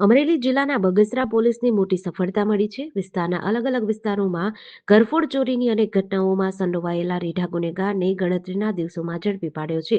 અમરેલી જિલ્લાના બગસરા પોલીસને મોટી સફળતા મળી છે. વિસ્તારના અલગ અલગ વિસ્તારોમાં ઘરફોડ ચોરીની અનેક ઘટનાઓમાં સંડોવાયેલા રીઢા ગુનેગારને ગણતરીના દિવસોમાં ઝડપી પાડ્યો છે.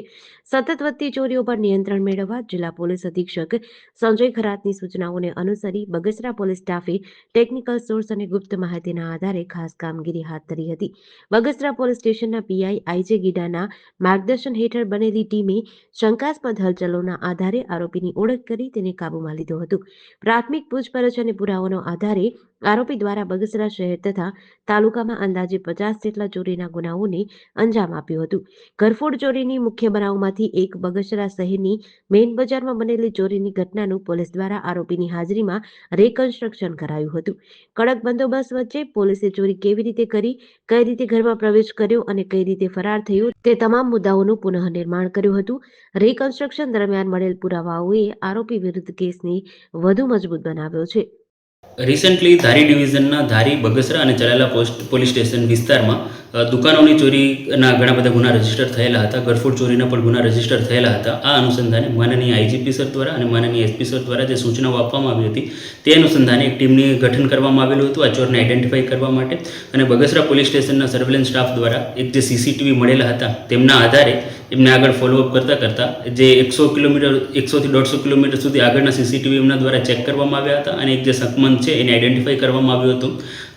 સતત વધતી ચોરીઓ પર નિયંત્રણ મેળવવા જિલ્લા પોલીસ અધિક્ષક સંજય ખરાતની સૂચનાઓને અનુસરી બગસરા પોલીસ સ્ટાફે ટેકનિકલ સોર્સ અને ગુપ્ત માહિતીના આધારે ખાસ કામગીરી હાથ ધરી હતી. બગસરા પોલીસ સ્ટેશનના પીઆઈ આઈજે ગીડાના માર્ગદર્શન હેઠળ બનેલી ટીમે શંકાસ્પદ હલચલોના આધારે આરોપીની ઓળખ કરી તેને કાબૂમાં લીધો હતો. પ્રાથમિક પૂછપરછ અને પુરાવાનો આધારે આરોપી દ્વારા બગસરા શહેર તથા તાલુકામાં અંદાજે પચાસ જેટલા ચોરીના ગુનાઓને અંજામ આપ્યું હતું. ઘરફોડ ચોરીની મુખ્ય બનાવમાંથી એક બગસરા શહેરની મેઇન બજારમાં બનેલી ચોરીની ઘટનાનું પોલીસ દ્વારા આરોપીની હાજરીમાં રેકન્સ્ટ્રક્શન કરાયું હતું. કડક બંદોબસ્ત વચ્ચે પોલીસે ચોરી કેવી રીતે કરી, કઈ રીતે ઘરમાં પ્રવેશ કર્યો અને કઈ રીતે ફરાર થયો તે તમામ મુદ્દાઓનું પુનઃનિર્માણ કર્યું હતું. રેકન્સ્ટ્રક્શન દરમિયાન મળેલ પુરાવાઓએ આરોપી વિરુદ્ધ કેસને વધુ મજબૂત બનાવ્યો છે. રિસન્ટલી ધારી ડિવિઝનના ધારી બગસરા અને ચલાલા પોસ્ટ પોલીસ સ્ટેશન વિસ્તારમાં દુકાનોની ચોરીના ઘણા બધા ગુના રજિસ્ટર થયેલા હતા ગરફોડ ચોરીના પણ ગુના રજિસ્ટર થયેલા હતા. આ અનુસંધાને માનનીય આઈજીપી સર દ્વારા અને માનનીય એસપી સર દ્વારા જે સૂચનાઓ આપવામાં આવી હતી, તે અનુસંધાને એક ટીમની ગઠન કરવામાં આવેલું હતું. આ ચોરને આઈડેન્ટિફાઈ કરવા માટે અને બગસરા પોલીસ સ્ટેશનના સર્વેલન્સ સ્ટાફ દ્વારા એક જે સીસીટીવી મળેલા હતા, તેમના આધારે એમને આગળ ફોલોઅપ કરતાં કરતાં જે એકસો કિલોમીટર એકસોથી દોઢસો કિલોમીટર સુધી આગળના સીસીટીવી એમના દ્વારા ચેક કરવામાં આવ્યા હતા અને એક જે સકમંદ છે એને આઈડેન્ટિફાઈ કરવામાં આવ્યું હતું.